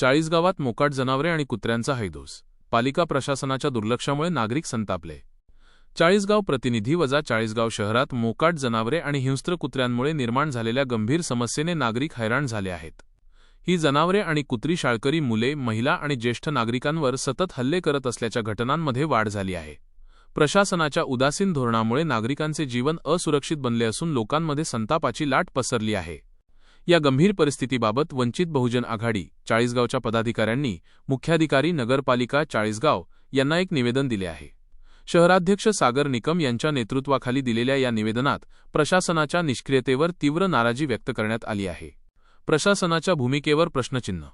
चाळीसगावात मोकाट जनावरे आणि कुत्र्यांचा हैदोस. पालिका प्रशासनाच्या दुर्लक्षामुळे नागरिक संतापले. चाळीसगाव प्रतिनिधी वजा चाळीसगाव शहरात मोकाट जनावरे आणि हिंस्त्र कुत्र्यांमुळे निर्माण झालेल्या गंभीर समस्येने नागरिक हैराण झाले आहेत. ही जनावरे आणि कुत्री शाळकरी मुले महिला आणि ज्येष्ठ नागरिकांवर सतत हल्ले करत असल्याच्या घटनांमध्ये वाढ झाली आहे. प्रशासनाच्या उदासीन धोरणामुळे नागरिकांचे जीवन असुरक्षित बनले असून लोकांमध्ये संतापाची लाट पसरली आहे. या गंभीर परिस्थितीबाबत वंचित बहुजन आघाडी चाळीसगावच्या पदाधिकाऱ्यांनी मुख्याधिकारी नगरपालिका चाळीसगाव यांना एक निवेदन दिले आहे. शहराध्यक्ष सागर निकम यांच्या नेतृत्वाखाली दिलेल्या या निवेदनात प्रशासनाच्या निष्क्रियतेवर तीव्र नाराजी व्यक्त करण्यात आली आहे. प्रशासनाच्या भूमिकेवर प्रश्नचिन्ह.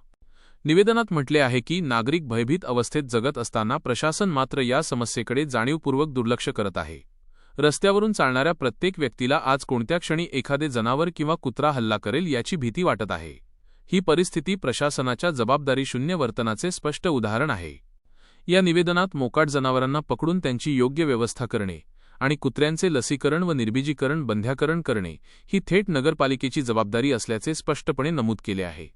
निवेदनात म्हटले आहे की नागरिक भयभीत अवस्थेत जगत असताना प्रशासन मात्र या समस्येकडे जाणीवपूर्वक दुर्लक्ष करत आहे. रस्त्यावरून चालणाऱ्या प्रत्येक व्यक्तीला आज कोणत्या क्षणी एखादे जनावर किंवा कुत्रा हल्ला करेल याची भीती वाटत आहे. ही परिस्थिती प्रशासनाच्या जबाबदारी शून्य वर्तनाचे स्पष्ट उदाहरण आहे. या निवेदनात मोकाट जनावरांना पकडून त्यांची योग्य व्यवस्था करणे आणि कुत्र्यांचे लसीकरण व निर्बीजीकरण बंध्याकरण करणे ही थेट नगरपालिकेची जबाबदारी असल्याचे स्पष्टपणे नमूद केले आहे.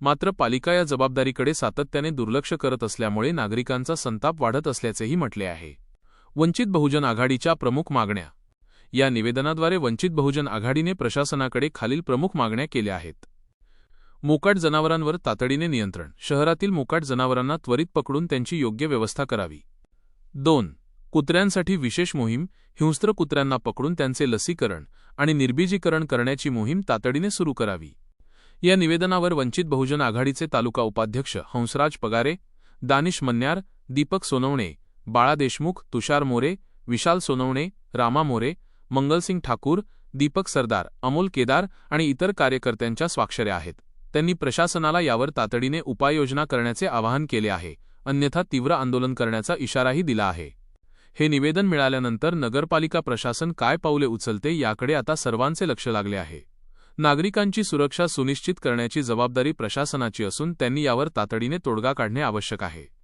मात्र पालिका या जबाबदारीकडे सातत्याने दुर्लक्ष करत असल्यामुळे नागरिकांचा संताप वाढत असल्याचेही म्हटले आहे. वंचित बहुजन आघाडीच्या प्रमुख मागण्या. या निवेदनाद्वारे वंचित बहुजन आघाडीने प्रशासनाकडे खालील प्रमुख मागण्या केल्या आहेत. मोकाट जनावरांवर तातडीने नियंत्रण. शहरातील मोकाट जनावरांना त्वरित पकडून त्यांची योग्य व्यवस्था करावी. दोन. कुत्र्यांसाठी विशेष मोहीम. हिंस्त्र कुत्र्यांना पकडून त्यांचे लसीकरण आणि निर्बीजीकरण करण्याची मोहीम तातडीने सुरू करावी. या निवेदनावर वंचित बहुजन आघाडीचे तालुका उपाध्यक्ष हंसराज पगारे दानिश मन्यार दीपक सोनवणे बाळा देशमुख तुषार मोरे विशाल सोनवणे रामा मोरे मंगलसिंग ठाकूर दीपक सरदार अमोल केदार आणि इतर कार्यकर्त्यांच्या स्वाक्षऱ्या आहेत. त्यांनी प्रशासनाला यावर तातडीने उपाययोजना करण्याचे आवाहन केले आहे अन्यथा तीव्र आंदोलन करण्याचा इशाराही दिला आहे. हे निवेदन मिळाल्यानंतर नगरपालिका प्रशासन काय पावले उचलते याकडे आता सर्वांचे लक्ष लागले आहे. नागरिकांची सुरक्षा सुनिश्चित करण्याची जबाबदारी प्रशासनाची असून त्यांनी यावर तातडीने तोडगा काढणे आवश्यक आहे.